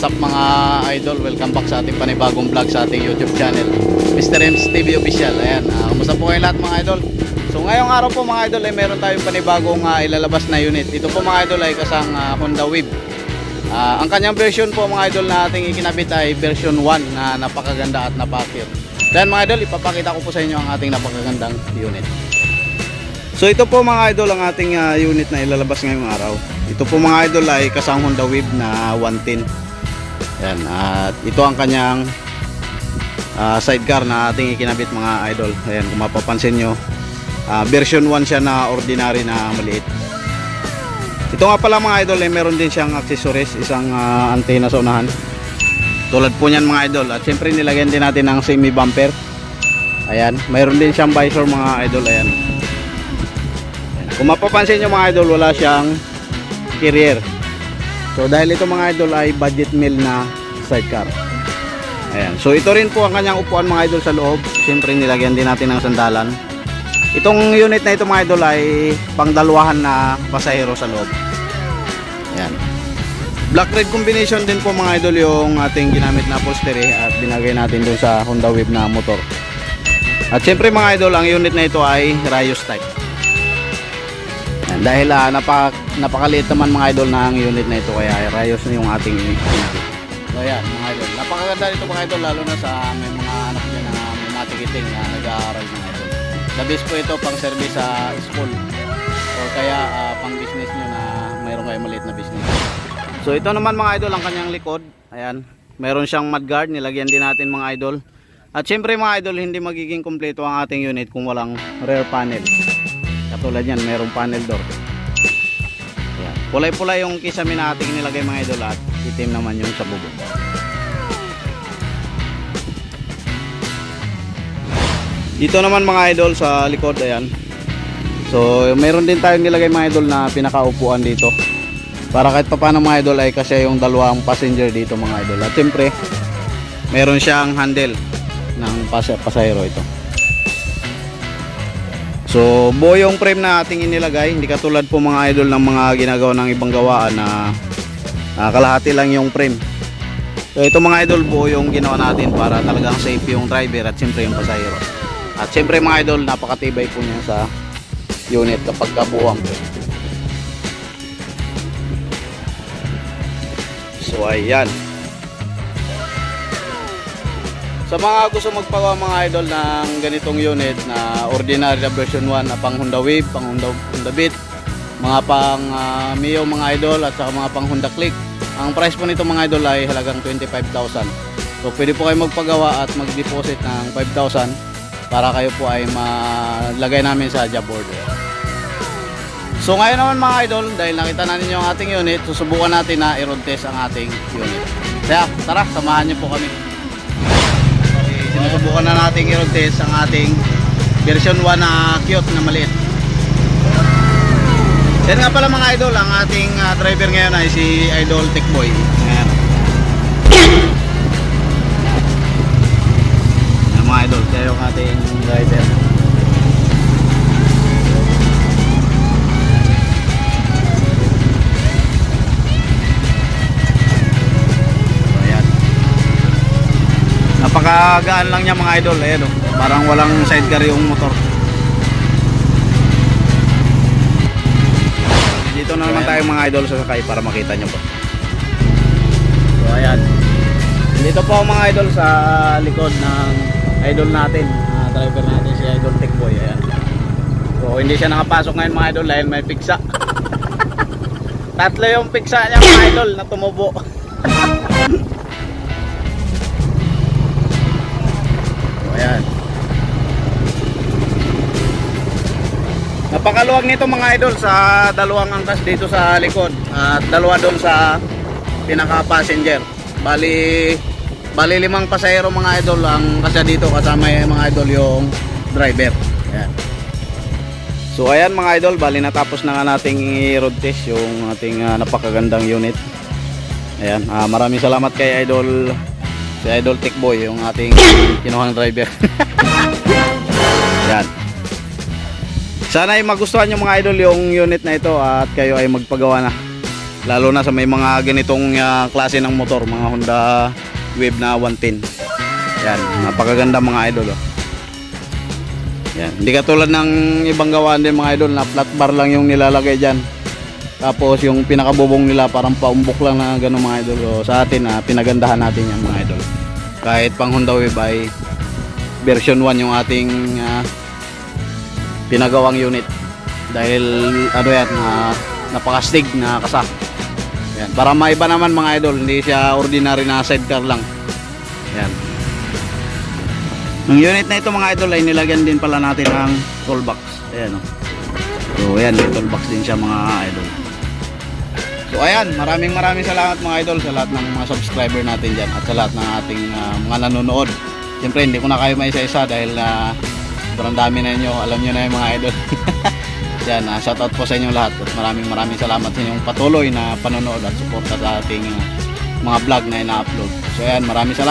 What's up mga idol? Welcome back sa ating panibagong vlog sa ating YouTube channel Mr. M's TV Official Ayan, uh, kumusta po kayo lahat mga idol? So ngayong araw po mga idol ay meron tayong panibagong uh, ilalabas na unit Ito po mga idol ay kasang uh, Honda Wave Ah, Ang kanyang version po mga idol na ating ikinabit ay version 1 na napakaganda at napakir Then mga idol, ipapakita ko po sa inyo ang ating napakagandang unit So ito po mga idol ang ating ah, unit na ilalabas ngayong araw. Ito po mga idol ay kasang Honda Wave na 110. Yan, at ito ang kanyang ah, sidecar na ating ikinabit mga idol. Ayan, kung mapapansin nyo, ah, version 1 siya na ordinary na maliit. Ito nga pala mga idol, eh, meron din siyang accessories, isang ah, antenna sa unahan. Tulad po niyan mga idol. At syempre nilagyan din natin ng semi bumper. Ayan, mayroon din siyang visor mga idol. Ayan. Kung mapapansin nyo mga idol, wala siyang carrier. So dahil ito mga idol ay budget meal na sidecar. Ayan. So ito rin po ang kanyang upuan mga idol sa loob. Siyempre nilagyan din natin ng sandalan. Itong unit na ito mga idol ay pangdalwahan na pasahero sa loob. Ayan. Black red combination din po mga idol yung ating ginamit na upholstery at binagay natin doon sa Honda Wave na motor. At siyempre mga idol, ang unit na ito ay Rayos type. Yan, dahil ah, napak napakaliit naman mga idol ng unit na ito kaya Rayos na yung ating. So yan mga idol. Napakaganda nito mga idol lalo na sa may mga anak niya na may matikiting na nag-aaral mga idol. The best po ito pang service sa school o kaya ah, pang business nyo na mayroon kayo maliit na business. So ito naman mga idol ang kanyang likod. Ayan. Meron siyang mudguard. Nilagyan din natin mga idol. At syempre mga idol hindi magiging kumpleto ang ating unit kung walang rear panel. Katulad yan, merong panel door. Ayan. Pulay-pulay yung kisame na ating nilagay mga idol at itim naman yung sa bubong. Dito naman mga idol sa likod, ayan. So, meron din tayong nilagay mga idol na pinakaupuan dito. Para kahit papaano mga idol ay kasi yung dalawang passenger dito mga idol. At siyempre, meron siyang handle ng pas pasahero ito. So, buo yung frame na ating inilagay. Hindi katulad po mga idol ng mga ginagawa ng ibang gawaan na ah, kalahati lang yung frame. So, ito mga idol buo yung ginawa natin para talagang safe yung driver at siyempre yung pasahero. At siyempre mga idol, napakatibay po niya sa unit kapag kabuo ang frame. So, ayan. Sa mga gusto magpagawa mga idol ng ganitong unit na ordinary na version 1 na pang Honda Wave, pang Honda, Honda Beat, mga pang ah, Mio mga idol at saka mga pang Honda Click. Ang price po nito mga idol ay halagang 25,000. So pwede po kayo magpagawa at mag-deposit ng 5,000 para kayo po ay malagay namin sa job order. So ngayon naman mga idol, dahil nakita na ninyo ang ating unit, susubukan natin na i-road test ang ating unit. Kaya tara, samahan niyo po kami. Sinusubukan na natin i-road test ang ating version 1 na cute na maliit. Yan nga pala mga idol, ang ating ah, driver ngayon ay si Idol Techboy. Ayan. Yan mga idol, kaya yung ating driver. Napakagaan lang niya mga idol, ayan oh. Parang walang sidecar yung motor. Dito na naman tayo mga idol sa sakay para makita nyo po. So ayan. Dito po mga idol sa likod ng idol natin. ah, driver natin si Idol Techboy. Ayan. So hindi siya nakapasok ngayon mga idol dahil may piksa. Tatlo yung piksa niya mga idol na tumubo. Napakaluwag nito mga idol sa dalawang angkas dito sa likod at dalawa doon sa pinaka passenger. Bali bali limang pasahero mga idol ang kasya dito kasama yung mga idol yung driver. Ayan. So ayan mga idol, bali natapos na nga nating i-road test yung ating ah, napakagandang unit. Ayan, ah, maraming salamat kay idol si Idol Techboy yung ating kinuhang driver. Ayan. Sana ay magustuhan nyo mga idol yung unit na ito at kayo ay magpagawa na. Lalo na sa may mga ganitong ah, klase ng motor, mga Honda Wave na 110. Yan, napakaganda mga idol. Oh. Yan, hindi katulad ng ibang gawaan din mga idol na flat bar lang yung nilalagay diyan. Tapos yung pinakabubong nila parang paumbok lang na gano'n mga idol. So, sa atin, ah, pinagandahan natin yan mga idol. Kahit pang Honda Wave ay version 1 yung ating ah, pinagawang unit. Dahil ano yan, na napakastig na kasa. Yan. Para maiba naman mga idol, hindi siya ordinary na sidecar lang. Yan. Ang unit na ito mga idol ay nilagyan din pala natin ng toolbox. Ayan o. So ayan, may toolbox din siya mga idol. So ayan, maraming maraming salamat mga idol sa lahat ng mga subscriber natin dyan at sa lahat ng ating ah, mga nanonood. Siyempre hindi ko na kayo may isa-isa dahil na sobrang dami na inyo. Alam nyo na yung mga idol. Yan, uh, shoutout po sa inyong lahat at maraming maraming salamat sa inyong patuloy na panonood at suporta sa ating ah, mga vlog na ina-upload. So ayan, maraming salamat.